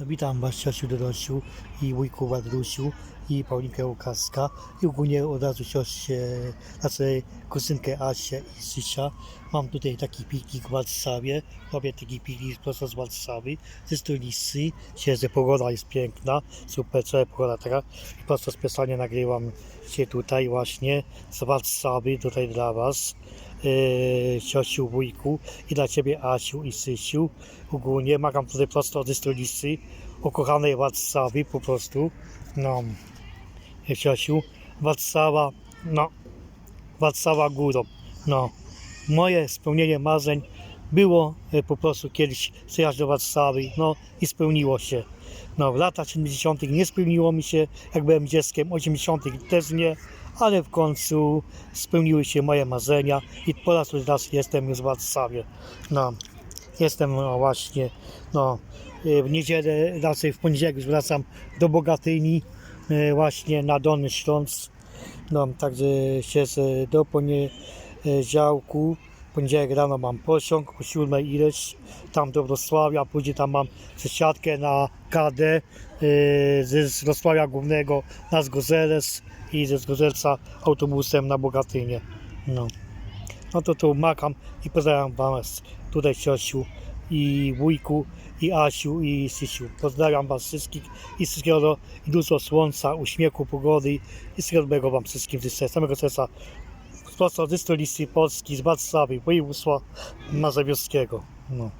No, witam Was ciociu Dorosiu i wujku Wadrusiu i Paulinkę Łukaska i ogólnie od razu siostrze, znaczy kuzynkę Asię i Sysia. Mam tutaj taki piknik w Warszawie, robię taki piknik prosto z Warszawy, ze stolicy, siedzę, pogoda jest piękna, super, cała pogoda taka i prosto specjalnie nagrywam się tutaj właśnie z Warszawy, tutaj dla Was. Yy, siosiu, wujku i dla Ciebie Asiu i Sysiu. Ogólnie magam tutaj prosto od stolicy, ukochanej Warszawy po prostu. No, siosiu, Warszawa, no, Warszawa górą. No, moje spełnienie marzeń było e, po prostu kiedyś przyjechać do Warszawy, no i spełniło się. No, w latach 70. nie spełniło mi się, jak byłem dzieckiem, 80. też nie, ale w końcu spełniły się moje marzenia i po raz raz jestem już w Warszawie. No, jestem no, właśnie, no, y, w niedzielę, raczej w poniedziałek już wracam do Bogatyni, y, właśnie na Dolny Śląsk. No, także siedzę do poniedziałku. Poniedziałek rano mam pociąg o 7 ileś, tam do Wrocławia, później tam mam przesiadkę na KD y, ze z Wrocławia Głównego na Zgozeles i ze Zgozelca autobusem na Bogatynię. No. no to tu makam i pozdrawiam Was tutaj ciociu i wujku i Asiu i Sysiu. Pozdrawiam Was wszystkich i wszystkiego i dużo słońca, uśmiechu, pogody i wszystkiego dobrego Wam wszystkim. Z samego serca ze stolicy Polski, z Warszawy, województwa mazowieckiego. No.